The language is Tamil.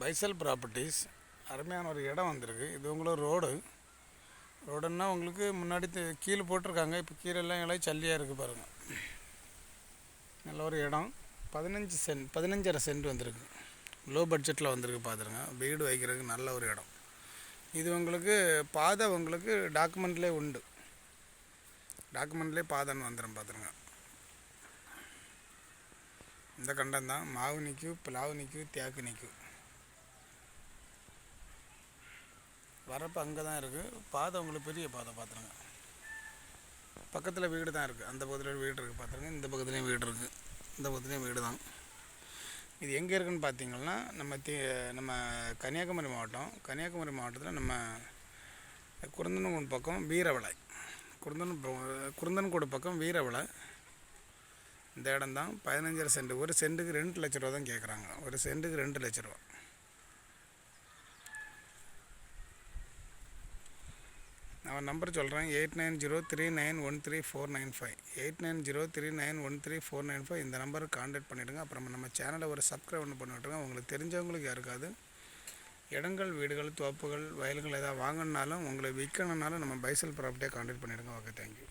பைசல் ப்ராப்பர்ட்டிஸ் அருமையான ஒரு இடம் வந்திருக்கு. இது உங்களோட ரோடு. ரோடுன்னா உங்களுக்கு முன்னாடி கீழே போட்டிருக்காங்க. இப்போ கீழெல்லாம் எல்லாம் இலை சல்லியாக இருக்குது பாருங்கள் நல்ல ஒரு இடம். பதினஞ்சு சென்ட் பதினஞ்சரை சென்ட் வந்திருக்கு. லோ பட்ஜெட்டில் வந்திருக்கு பார்த்துருங்க வீடு வைக்கிறதுக்கு நல்ல ஒரு இடம். இது உங்களுக்கு பாதை உங்களுக்கு டாக்குமெண்ட்லேயே உண்டு. டாக்குமெண்ட்லேயே பாதைன்னு வந்துடும் பார்த்துருங்க இந்த கண்டம் தான். மாவு நிற்கும் பிளாவு நிற்கும் தேக்கு நிற்கும் வரப்போ அங்கே தான் இருக்குது பாதை உங்களுக்கு பெரிய பாதை பார்த்துருங்க பக்கத்தில் வீடு தான் இருக்குது அந்த பக்கத்தில் வீடு இருக்குது பார்த்துருங்க இந்த பக்கத்துலேயும் வீடு இருக்குது இந்த பக்கத்துலேயும் வீடு தான். இது எங்கே இருக்குன்னு பார்த்தீங்கன்னா நம்ம தி நம்ம கன்னியாகுமரி மாவட்டம். கன்னியாகுமரி மாவட்டத்தில் நம்ம குருந்தனூர் பக்கம் வீரவளை. குருந்தன் குருந்தன்கூடு பக்கம் வீரவலை இந்த இடம் தான். பதினஞ்சரை சென்ட். ஒரு சென்ட்டுக்கு ரெண்டு லட்ச ரூபா தான் கேட்குறாங்க ஒரு சென்ட்டுக்கு ரெண்டு லட்ச ரூபா. நான் நம்பர் சொல்கிறேன் eight nine zero three nine one three four nine five. Eight nine zero three nine one three four nine five. இந்த நம்பருக்கு காண்டாக்ட் பண்ணிவிடுங்க அப்புறம் நம்ம சேனலை ஒரு சப்ஸ்கிரைப் ஒன்று பண்ணி விட்ருங்க உங்களுக்கு தெரிஞ்சவங்களுக்கு யாருக்காது இடங்கள் வீடுகள் தோப்புகள் வயல்கள் எதாவது வாங்கினாலும் உங்களை விற்கணுன்னாலும் நம்ம பைசல் ப்ராப்பர்ட்டியாக காண்டாக்ட் பண்ணிவிடுங்க ஓகே தேங்க்யூ